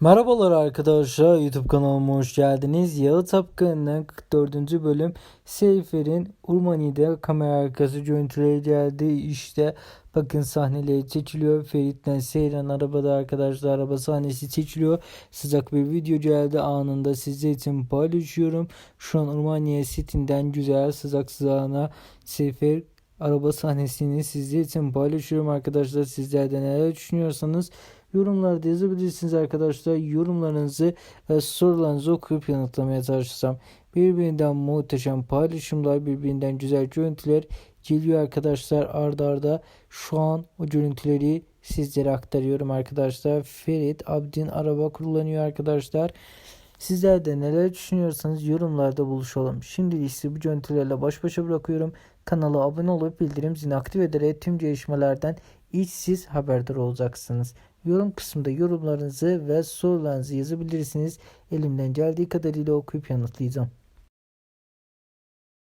Merhabalar arkadaşlar YouTube kanalıma hoş geldiniz. Yalı Tapkan'ın 44. bölüm Seyfer'in Urmani'de kamera arkası görüntüleri geldi. İşte bakın sahneleri seçiliyor. Ferit'ten Seyran arabada arkadaşlar araba sahnesi seçiliyor. Sıcak bir video geldi anında sizler için paylaşıyorum. Şu an Urmaniye setinden güzel sıcak sıcağına Seyfer araba sahnesini sizler için paylaşıyorum arkadaşlar. Sizler de neler düşünüyorsanız yorumlarda yazabilirsiniz arkadaşlar. Yorumlarınızı ve sorularınızı okuyup yanıtlamaya çalışacağım. Birbirinden muhteşem paylaşımlar, birbirinden güzel görüntüler geliyor arkadaşlar arda arda. Şu an o görüntüleri sizlere aktarıyorum arkadaşlar. Ferit Abdin araba kullanıyor arkadaşlar. Sizler de neler düşünüyorsanız yorumlarda buluşalım. Şimdi ise bu görüntülerle baş başa bırakıyorum. Kanala abone olup bildirim zilini aktif ederek tüm gelişmelerden ilk siz haberdar olacaksınız. Yorum kısmında yorumlarınızı ve sorularınızı yazabilirsiniz. Elimden geldiği kadarıyla okuyup yanıtlayacağım.